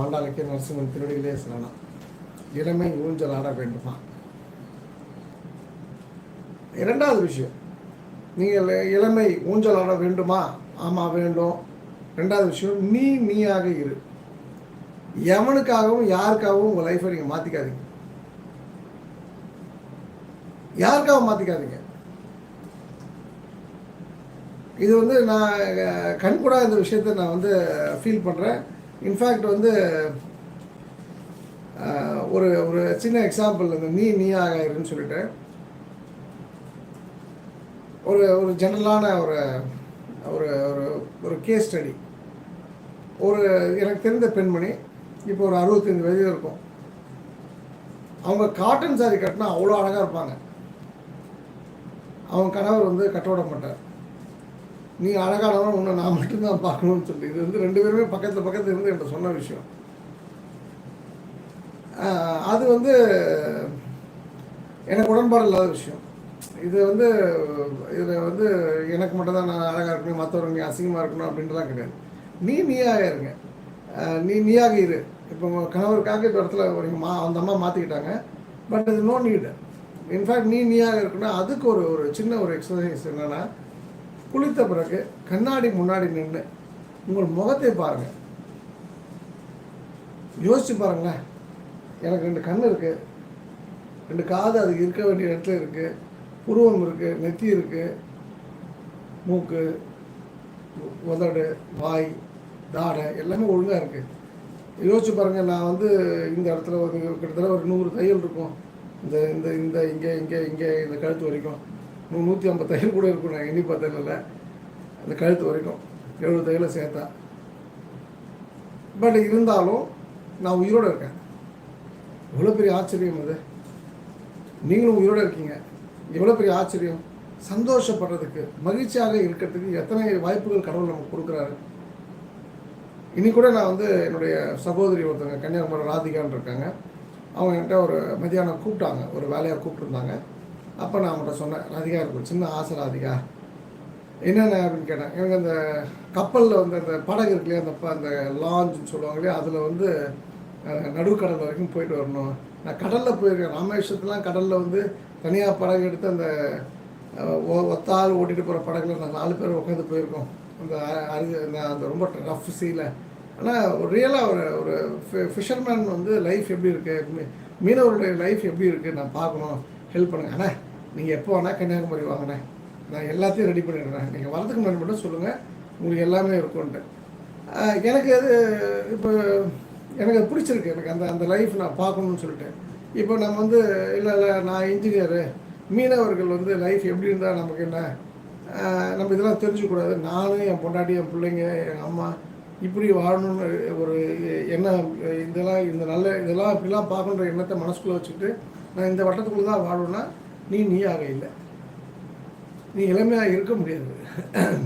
நரசிம்மன் திருடிகளே சொல்லலாம். இளமை ஊஞ்சல் ஆட வேண்டுமா? இரண்டாவது விஷயம் நீங்கள் இளமை ஊஞ்சல் ஆட வேண்டுமா? ஆமாம் வேண்டும். ரெண்டாவது விஷயம் நீ நீயாக இரு. எவனுக்காகவும் யாருக்காகவும் உங்கள் லைஃப்பை நீங்கள் மாற்றிக்காதீங்க யாருக்காகவும் மாற்றிக்காதீங்க இது வந்து நான் கண்கூடா இந்த விஷயத்தை நான் வந்து ஃபீல் பண்ணுறேன் இன்ஃபேக்ட் வந்து ஒரு ஒரு சின்ன எக்ஸாம்பிள் இந்த நீ நீ ஆகாயிருன்னு சொல்லிட்டு ஒரு ஒரு ஜெனரலான ஒரு ஒரு ஒரு ஒரு கேஸ் ஸ்டடி ஒரு எனக்கு தெரிந்த பெண்மணி இப்போ ஒரு அறுபத்தஞ்சு வயது இருக்கும். அவங்க காட்டன் சாரி கட்டினா அவ்வளோ அழகாக இருப்பாங்க. அவங்க கணவர் வந்து கட்ட விட மாட்டார். நீ அழகானவன் உன்னை நான் மட்டும்தான் பார்க்கணும்னு சொல்லி. இது வந்து ரெண்டு பேருமே பக்கத்தில் பக்கத்தில் இருந்து என்கிட்ட சொன்ன விஷயம். அது வந்து எனக்கு உடன்பாடு இல்லாத விஷயம். இது வந்து இதில் வந்து எனக்கு மட்டும் தான் நான் அழகாக இருக்கணும் மற்றவங்க நீ அசிங்கமாக இருக்கணும் அப்படின்றலாம் கிடையாது. நீ நீயாக இருங்க. நீ நீயாக இரு. இப்போ கணவருக்காக இப்போ இடத்துல ஒரு மா அந்த அம்மா மாற்றிக்கிட்டாங்க பட் இது நோ நீடு. இன்ஃபேக்ட் நீ நீயாக இருக்கணும். அதுக்கு ஒரு ஒரு சின்ன ஒரு எக்ஸசைஸ் என்னென்னா குளித்த பிறகு கண்ணாடி முன்னாடி நின்று உங்கள் முகத்தை பாருங்கள் யோசிச்சு பாருங்களேன். எனக்கு ரெண்டு கண் இருக்குது ரெண்டு காது அதுக்கு இருக்க வேண்டிய இடத்துல இருக்குது புருவம் இருக்குது நெத்தி இருக்குது மூக்கு உதடு வாய் தாடை எல்லாமே ஒழுங்காக இருக்குது யோசிச்சு பாருங்கள் நான் வந்து இந்த இடத்துல ஒரு கிட்டத்தட்ட ஒரு நூறு தையல் இருக்கும். இந்த இந்த இந்த இங்கே இங்கே இங்கே இந்த கழுத்து வரைக்கும். நூற்றி ஐம்பது தையல் கூட இருக்கும். நான் எண்ணி பார்த்ததில்ல அந்த கழுத்து வரைக்கும். எழுபது தையலை சேர்த்தா. பட் இருந்தாலும் நான் உயிரோடு இருக்கேன். எவ்வளோ பெரிய ஆச்சரியம் அது. நீங்களும் உயிரோடு இருக்கீங்க. எவ்வளோ பெரிய ஆச்சரியம். சந்தோஷப்படுறதுக்கு மகிழ்ச்சியாக இருக்கிறதுக்கு எத்தனை வாய்ப்புகள் கடவுள் நமக்கு கொடுக்குறாரு. இன்னைக்கு கூட நான் வந்து என்னுடைய சகோதரி ஒருத்தவங்க கன்னியாகுமரி ராதிகான்னு இருக்காங்க. அவங்க என்கிட்ட ஒரு மதியானம் கூப்பிட்டாங்க. ஒரு வேலையாக கூப்பிட்டுருந்தாங்க. அப்போ நான் அவங்கள்ட்ட சொன்னேன் ராதிகா இருக்கும் சின்ன ஆசை ராதிகா. என்னென்ன அப்படின்னு கேட்டேன். எனக்கு அந்த கப்பலில் வந்து அந்த படகு இருக்கு இல்லையா அந்த அந்த லாஞ்சுன்னு சொல்லுவாங்க இல்லையா அதில் வந்து அஹ், நடுக்கடல் வரைக்கும் போயிட்டு வரணும். நான் கடலில் போயிருக்கேன். ராமேஸ்வரத்துலாம் கடலில் வந்து தனியாக படகு எடுத்து அந்த ஒ- ஒத்தாள் ஓட்டிகிட்டு போகிற படகுல நான் நாலு பேர் உட்காந்து போயிருக்கோம். அந்த அருகு அந்த ரொம்ப ரஃப் சீல ஆனால் ஒரு ரியலாக ஒரு ஒரு ஃபிஷர்மேன் வந்து லைஃப் எப்படி இருக்குது மீனவருடைய லைஃப் எப்படி இருக்குது நான் பார்க்கணும். ஹெல்ப் பண்ணுங்க. அண்ணா நீங்கள் எப்போ வேணால் கன்னியாகுமரி வாங்கினேன் நான் எல்லாத்தையும் ரெடி பண்ணிடுறேன். நீங்கள் வரதுக்கு முன்னாடி மட்டும் சொல்லுங்கள் உங்களுக்கு எல்லாமே இருக்கும்ன்ட்டு. எனக்கு அது இப்போ எனக்கு அது பிடிச்சிருக்கு. எனக்கு அந்த அந்த லைஃப் நான் பார்க்கணும்னு சொல்லிட்டு. இப்போ நம்ம வந்து இல்லை இல்லை நான் இன்ஜினியரு மீனவர்கள் வந்து லைஃப் எப்படி இருந்தால் நமக்கு என்ன? நம்ம இதெல்லாம் தெரிஞ்சுக்கூடாது நானும் என் பொண்டாட்டி என் பிள்ளைங்க என் அம்மா இப்படி வாழணும்னு ஒரு எண்ணம் இதெல்லாம் இந்த நல்ல இதெல்லாம் இப்படிலாம் பார்க்கணுன்ற எண்ணத்தை மனசுக்குள்ளே வச்சுக்கிட்டு நான் இந்த வட்டத்துக்குள்ளே தான் வாழணும்னா நீ நீயாக இல்லை. நீ இளமையாக இருக்க முடியாது.